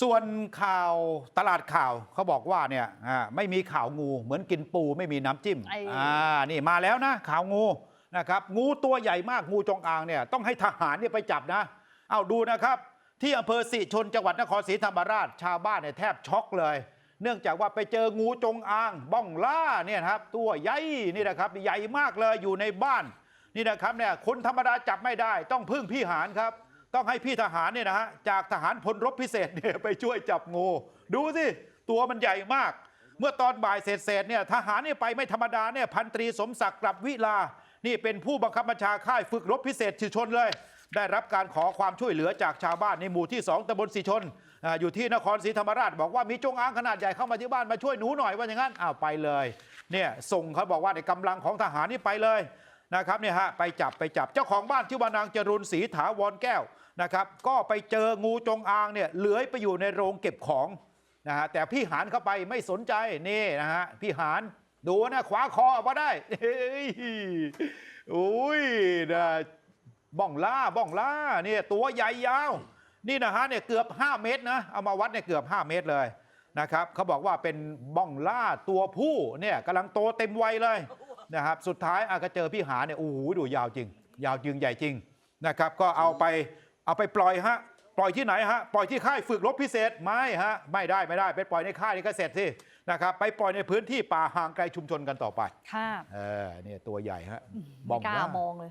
ส่วนข่าวตลาดข่าวเขาบอกว่าเนี่ยอ่าไม่มีข่าวงูเหมือนกินปูไม่มีน้ำจิ้มไอ้อ่านี่มาแล้วนะข่าวงูนะครับงูตัวใหญ่มากงูจงอางเนี่ยต้องให้ทหารเนี่ยไปจับนะเอาดูนะครับ ที่อำเภอสิชนจังหวัดนครศรีธรรมราช ชาวบ้านเนี่ยแทบช็อกเลย เนื่องจากว่าไปเจองูจงอาง บ้องล่าเนี่ยนะครับตัวใหญ่นี่นะครับใหญ่มากเลยอยู่ในบ้านนี่นะครับเนี่ยคนธรรมดาจับไม่ได้ ต้องพึ่งพี่หารครับ ต้องให้พี่ทหารเนี่ยนะฮะจากทหารพลรบพิเศษเนี่ยไปช่วยจับงู ดูสิ ตัวมันใหญ่มาก เมื่อตอนบ่ายเศษๆเนี่ยทหารเนี่ยไปไม่ธรรมดาเนี่ยพันตรีสมศักดิ์กลับวิลา นี่เป็นผู้บังคับบัญชาค่ายฝึกรบพิเศษชิชนเลย ได้รับการขอความช่วยเหลือจากชาวบ้านในหมู่ที่ 2ตำบลสีชนออยู่ที่นครศรีธรรมราช บอกว่ามีจงอางขนาดใหญ่เข้ามาที่บ้านมาช่วยหนูหน่อยว่าอย่างนั้นอ้าวไปเลยเนี่ยส่งเขาบอกว่าในกำลังของทหารนี่ไปเลย นะครับเนี่ยฮะไปจับไปจับเจ้าของบ้านชื่อว่านางจรุนศรีถาวรแก้วนะครับ ก็ไปเจองูจงอางเนี่ยเลื้อยไปอยู่ในโรงเก็บของนะฮะแต่พี่หานเข้าไปไม่สนใจนี่นะฮะพี่หานดูนะขวาคอออกมาได้เฮ้ยอุ้ยนะบ้องล่าบ้องล่าเนี่ยตัวใหญ่ยาว นี่นะฮะเนี่ยเกือบ 5 เมตรนะเอามาวัดเนี่ยเกือบ 5 เมตรเลยนะครับเขาบอกว่าเป็นบ้องล่าตัวผู้เนี่ยกำลังโตเต็มวัยเลย นะครับสุดท้ายอาก็เจอพี่หาเนี่ยโอ้โหดูยาวจริง ยาวจริงใหญ่จริงนะครับ ก็เอาไปเอาไปปล่อยฮะปล่อยที่ไหนฮะปล่อยที่ค่ายฝึกรบพิเศษไม่ฮะไม่ได้ไม่ได้ไปปล่อยในค่ายนี่ก็เสร็จสินะครับไปปล่อยในพื้นที่ป่าห่างไกลชุมชนกันต่อไปค่ะเออเนี่ยตัวใหญ่ฮะไม่กล้ามองเลย